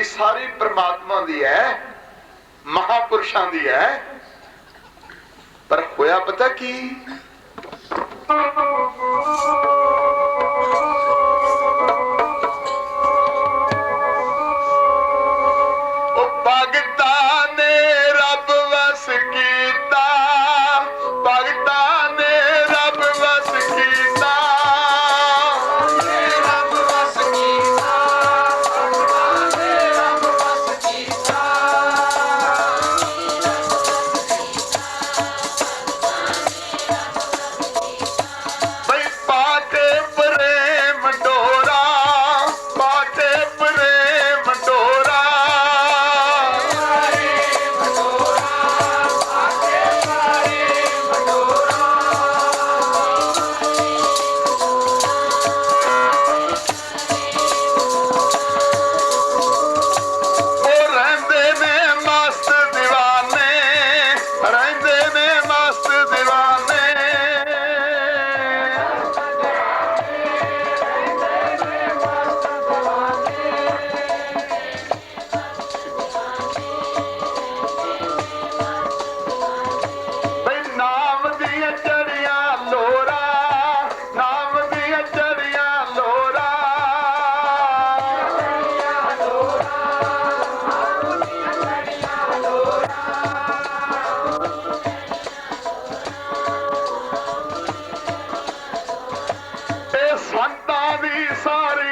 ਇਹ ਸਾਰੀ ਪ੍ਰਮਾਤਮਾ ਦੀ ਹੈ, ਮਹਾਪੁਰਸ਼ਾਂ ਦੀ ਹੈ। ਪਰ ਹੋਇਆ ਪਤਾ ਕੀ? ਉਹ ਪਾਕਿਸਤਾਨ ਨੇ ਰੱਬ ਵਸ ਕੀ ரப்பரே పడ్డాది సారి